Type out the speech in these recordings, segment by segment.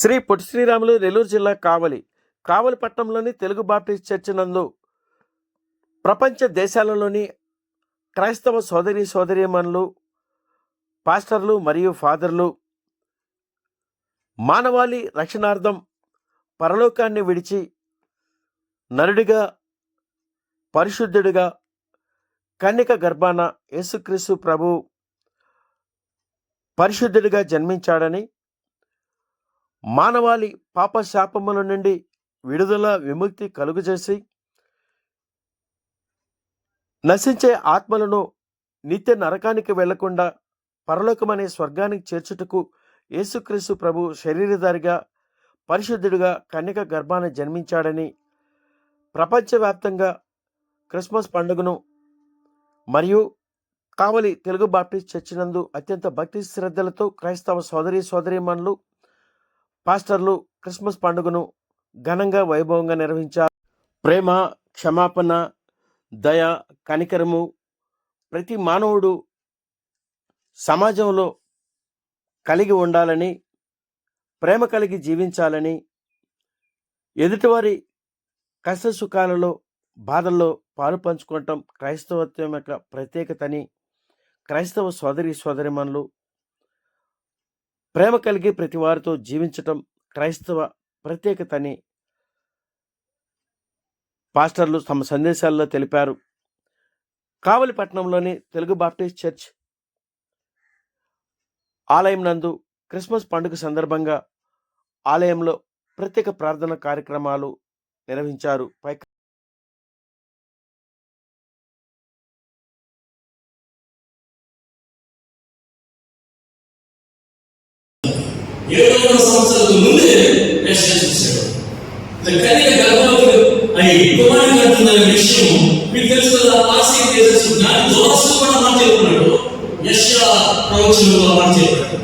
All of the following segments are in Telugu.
శ్రీ పొట్టి శ్రీరాములు నెల్లూరు జిల్లా కావలి కావలి పట్టణంలోని తెలుగు బాప్టిస్ట్ చర్చి నందు ప్రపంచ దేశాలలోని క్రైస్తవ సోదరి సోదరీమణులు పాస్టర్లు మరియు ఫాదర్లు మానవాళి రక్షణార్థం పరలోకాన్ని విడిచి నరుడిగా పరిశుద్ధుడిగా కన్యక గర్భాన యేసుక్రీస్తు ప్రభు పరిశుద్ధుడిగా జన్మించాడని మానవాళి పాప శాపముల నుండి విడుదల విముక్తి కలుగజేసి నశించే ఆత్మలను నిత్య నరకానికి వెళ్ళకుండా పరలోకమనే స్వర్గానికి చేర్చుటకు యేసుక్రీస్తు ప్రభు శరీరధారిగా పరిశుద్ధుడిగా కన్యక గర్భాన జన్మించాడని ప్రపంచవ్యాప్తంగా క్రిస్మస్ పండుగను మరియు కావలి తెలుగు బాప్టిస్ట్ చర్చినందు అత్యంత భక్తి శ్రద్ధలతో క్రైస్తవ సోదరి సోదరీమణులు పాస్టర్లు క్రిస్మస్ పండుగను ఘనంగా వైభవంగా నిర్వహించారు. ప్రేమ క్షమాపణ దయ కనికరము ప్రతి మానవుడు సమాజంలో కలిగి ఉండాలని ప్రేమ కలిగి జీవించాలని ఎదుటివారి కష్ట సుఖాలలో బాధల్లో పాలు పంచుకోవటం క్రైస్తవత్వం యొక్క ప్రత్యేకతని క్రైస్తవ సోదరి సోదరిమణులు ప్రేమ కలిగి ప్రతి వారితో జీవించటం క్రైస్తవ ప్రత్యేకతని పాస్టర్లు తమ సందేశాల్లో తెలిపారు. కావలిపట్నంలోని తెలుగు బాప్టిస్ట్ చర్చ్ ఆలయం నందు క్రిస్మస్ పండుగ సందర్భంగా ఆలయంలో ప్రత్యేక ప్రార్థన కార్యక్రమాలు నిర్వహించారు. పై ఏడు వందల సంవత్సరాలకు ముందే యెషయా చూశాడు. కన్యక గర్భవతి అయి కుమారుని అంటున్న విషయం మీకు తెలుసు కదా ఆశయం చేసేసి దాని దోషం కూడా మాట చెప్పుకున్నాడు యెషయా ప్రవచనంలో మాట చెప్పాడు.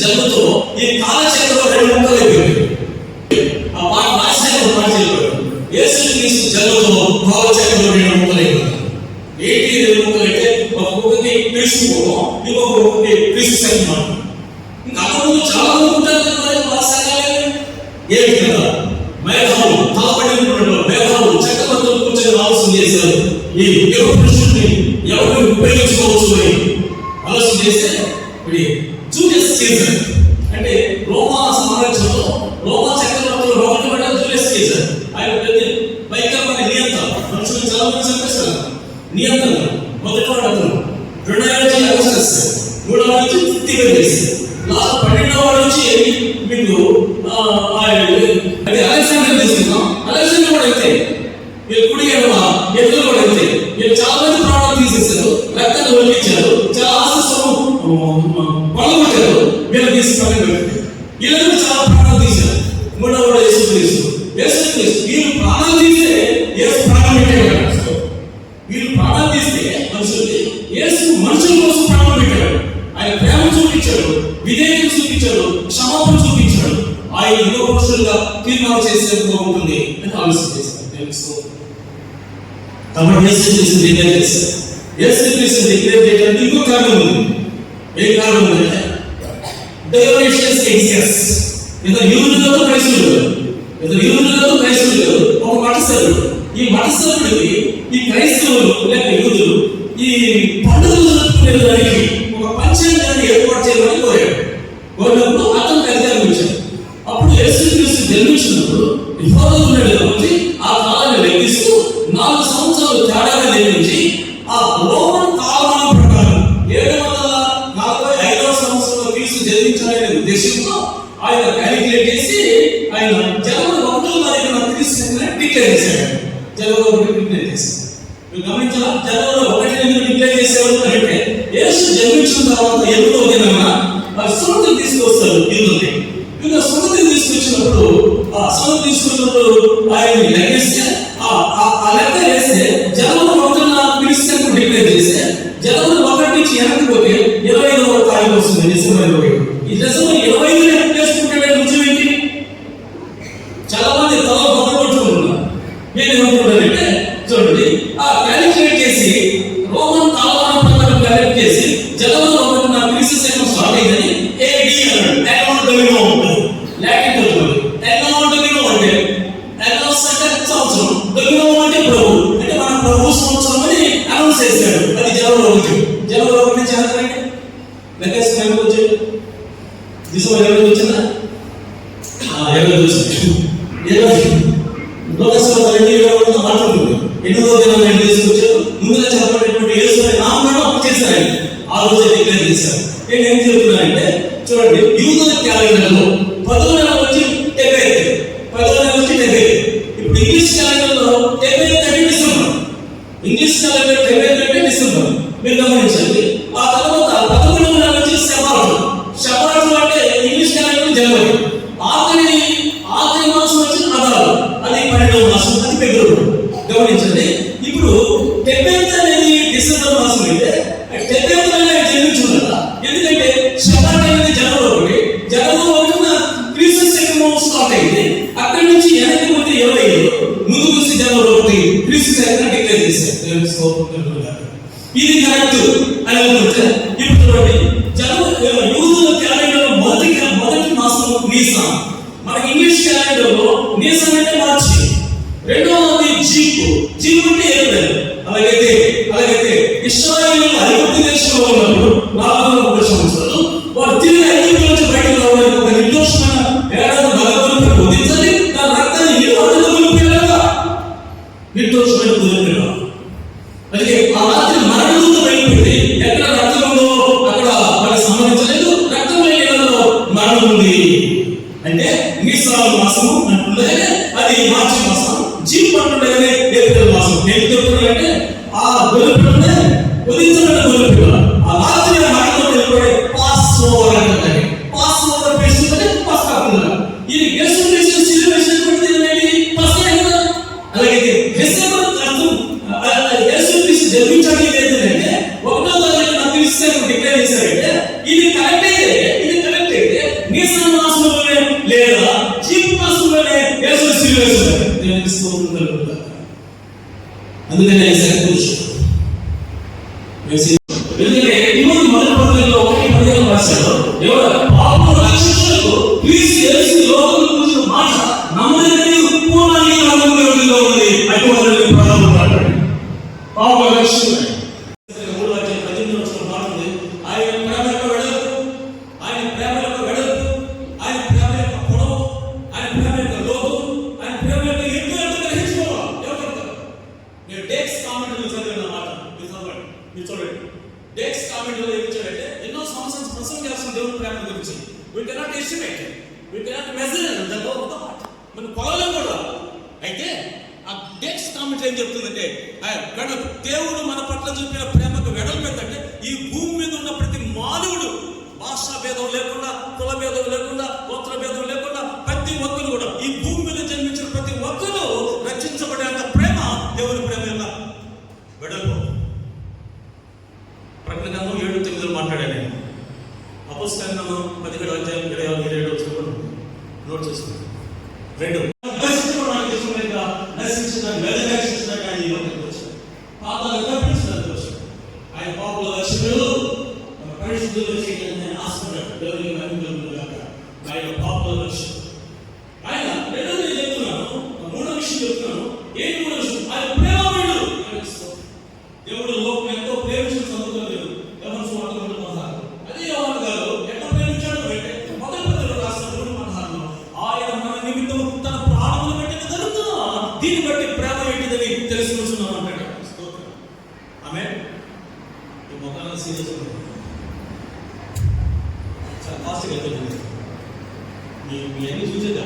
జన్మతో ఈ కాలచక్రంలో రెండు ముక్కలు అయిపోయింది ఆ పాట నాశనం మాట చెప్పాడు యేసు క్రీస్తు జన్మతో కాలచక్రంలో రెండు ముక్కలు అయిపోయింది ఏంటి రెండు ముక్కలు అంటే ఒక ఒకటి క్రీస్తు పోవడం ఇంకొక ఒకటి క్రీస్తు సంఖ్య ఇంకా అంతకుముందు చాలా మంది ఉంటారు కదా మరి ఏమి కదా? మేఘాలు తలపడి ఉంటున్నాడు మేఘాలు చక్రవర్తులు కూర్చొని ఆలోచన చేశారు. ఈ యుగ పురుషుడిని ఎవరు ఉపయోగించుకోవచ్చు అని ఆలోచన చేస్తే ఇప్పుడు వీళ్ళు తీసుకుని వీళ్ళని చాలా ప్రాణాలు తీశారు మూడవ యేసు క్రీస్తు. యేసు క్రీస్తు. వీళ్ళు ప్రాణాలు తీస్తే యేసు ప్రాణం పెట్టాడు వీళ్ళు ప్రాణాలు తీస్తే యేసు మనుషుల కోసం ప్రాణం పెట్టాడు ఆయన ప్రేమ చూపించాడు. విధేయత చూపించాడు. క్షమాపణ చూపించాడు. ఆయన యుగ పురుషులుగా తీర్మానం ఉంటుంది అని ఆలోచన చేశాను తెలుసు కాబట్టి యేసు క్రీస్తు డిక్లేర్ చేశారు. యేసు క్రీస్తు డిక్లేర్ చేయడానికి ఇంకో కారణం ఉంది. ఏ కారణం ఉందంటే డైవరేషన్స్ ఎగ్జియస్ ఇద్దరు యూదులతో క్రైస్తవులు ఇంత యూదులతో క్రైస్తవులు ఒక మఠసరుడు ఈ మఠసరుడికి ఈ క్రైస్తవులు లేక యూదులు ఈ పండుగలు ఒక పంచాంగాన్ని ఏర్పాటు చేయాలని కోరాడు. కోరినప్పుడు అతను అధికారం ఇచ్చాడు. అప్పుడు యేసుక్రీస్తు జన్మించినప్పుడు విభాగం ఉన్నాడు కాబట్టి ఆ కాలాన్ని లెక్కిస్తూ నాలుగు సంవత్సరాలు తేడాగా నిర్మించి ఆ రోమన్ తర్వాత ఎనిమిదో దినాన వారి సున్నతిని తీసుకొస్తారు యూదుల్ని. వీళ్ళు సున్నతిని తీసుకొచ్చినప్పుడు ఆ సున్నతి తీసుకున్నప్పుడు ఆయన లెక్కిస్తే ఆ లెక్క వేస్తే జనములు ఒకటిన క్రీస్తు డిక్లేర్ చేస్తే జనములు ఒకటి నుంచి వెనక్కి పోతే ఇరవై వరకు ఆయన వస్తుంది నిజమైన ఇరవై నిజం డిసెంబర్ ఇరవై ఐదు చేసుకుంటే డొమినో ఉంటుంది లాటిన్ తెలుగు ఎన్నో డొమినో అంటే ఎన్నో సెకండ్ సంవత్సరం డొమినో అంటే ప్రభు అంటే మన ప్రభు సంవత్సరం అని అనౌన్స్ చేశాడు అది జనవరి ఒకటి జనవరి ఒకటి నుంచి ఎంత లెక్కేసి ఎవరికి వచ్చాడు డిసెంబర్ ఎవరికి వచ్చిందా ఎవరికి వచ్చింది ఇరవై లోకసభ రెండు ఇరవై ఒకటిలో మాట్లాడుతుంది ఎనిమిదో దినం ఆయన తీసుకొచ్చారు ముందుగా చెప్పబడినటువంటి యేసు అనే నామమును ఆ రోజే డిక్లేర్ చేశారు. నేను ఏం చెప్తున్నానంటే చూడండి యూజర్ క్యాలెండర్లో పదవ నెల వచ్చి డెబ్బై ఐదు పదో నెల వచ్చి డెబ్బై ఐదు ఇప్పుడు ఇంగ్లీష్ క్యాలెండర్లో డెబ్బై ఐదు అంటే డిసెంబర్ ఇంగ్లీష్ క్యాలెండర్ డెబ్బై ఐదు అంటే డిసెంబర్ మీరు గమనించండి ఆ తర్వాత పదకొండవ నెల వచ్చి శబాటు శబాటు అంటే ఇంగ్లీష్ క్యాలెండర్ జనవరి. ఆఖరి ఆఖరి మాసం వచ్చి అదాలు. అది పన్నెండవ మాసం అది ఫిబ్రవరి. గమనించండి ఇప్పుడు డెబ్బై అనేది డిసెంబర్ మాసం అయితే రెండవది జీపు జీపు అంటే ఏప్రిల్ అలాగైతే అలాగైతే ఇస్రాయిల్ ఐగుప్తు దేశంలో ఉన్నప్పుడు నాలుగు వందల ముప్పై సంవత్సరాలు వారు తిరిగి ఐగుప్తు నుంచి బయటకు రావడానికి ఒక నిర్దోషమైన ఏడాది భగవంతుని పొందించాలి దాని రక్తాన్ని ఏ నీరు అందుకు నిర్దోషమైన కుదిరిపోయినా అందుకే ఆ రాత్రి మరణదూత బయటపెట్టి ఎక్కడ రక్తం ఉందో అక్కడ మనకు సంబంధించలేదు రక్తం లేనిలో మరణం ఉంది. అంటే నిస్సాల మాసము అంటుండగానే అది మార్చి మాసం. జీప్ అంటుండగానే ఏప్రిల్ మాసం. నేను చెప్తున్నానంటే ఆ గొలుపులనే ఉదించబడిన గొలుపు ఆ రాత్రి మరణం వెళ్ళిపోయి పాస్ ఓవర్ అంటే పాస్ ఓవర్ పేస్తుంటే పాస్ కాకుండా. ఇది యేసు క్రీస్తు శిలువ పెడితే అనేది పాస్ కదా. అలాగే డిసెంబర్ అర్థం యేసుక్రీస్తు జన్మించడం ఏంటంటే ఒకటో తారీఖు నాకు క్రిస్టియన్ డిక్లేర్ చేశారంటే ఇది కరెక్ట్ అయితే ఇది కరెక్ట్ అయితే నీ మాసంలోనే లేదా జీవితం మాసంలోనే యేసు భేదం లేకుండా కుల భేదం లేకుండా గోత్ర భేదం లేకుండా నీతిని బట్టి ప్రేమ ఏంటిదని తెలుసుకుంటున్నాం అంటాడు ఆమె ఈ మొక్కలను సీరియస్ చాలా ఫాస్ట్గా వెళ్తుంది. మీ మీ అన్ని చూసేదా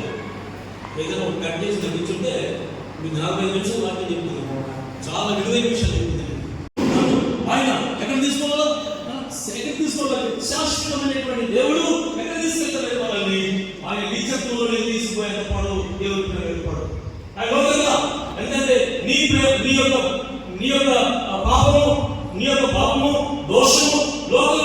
ఏదైనా ఒక కట్ చేసి తగ్గించుంటే మీకు నలభై ఐదు నిమిషాలు వాటిని చెప్తుంది. చాలా విలువైన విషయాలు చెప్తుంది. ఆయన ఎక్కడ తీసుకోవాలో? ఎక్కడ తీసుకోవాలి. శాశ్వతమైనటువంటి దేవుడు ఎక్కడ తీసుకెళ్తారు వాళ్ళని ఆయన నిత్యత్వంలో తీసుకుపోయేంత పాడు దేవుడి లోకంగా ఎందుకంటే నీ నీ యొక్క నీ యొక్క ఆ పాపము నీ యొక్క పాపము దోషము లోకంలో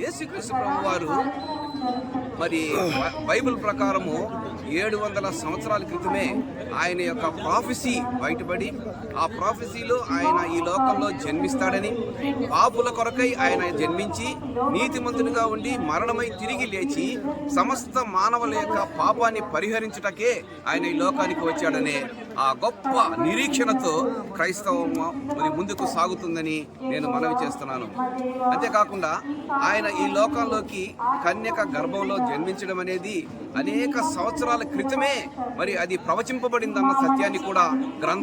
యేసుక్రీస్తు ప్రభు వారు మరి బైబిల్ ప్రకారము ఏడు వందల సంవత్సరాల క్రితమే ఆయన యొక్క ప్రాఫెసీ బయటపడి ఆ ప్రాఫెసీలో ఆయన ఈ లోకంలో జన్మిస్తాడని పాపుల కొరకై ఆయన జన్మించి నీతిమంతునిగా ఉండి మరణమై తిరిగి లేచి సమస్త మానవుల యొక్క పాపాన్ని పరిహరించుటకే ఆయన ఈ లోకానికి వచ్చాడనే ఆ గొప్ప నిరీక్షణతో క్రైస్తవం మరి ముందుకు సాగుతుందని నేను మనవి చేస్తున్నాను. అంతేకాకుండా ఆయన ఈ లోకంలోకి కన్యక గర్భంలో జన్మించడం అనేది అనేక సంవత్సరాల క్రితమే మరి అది ప్రవచింపబడిందన్న సత్యాన్ని కూడా గ్రంథం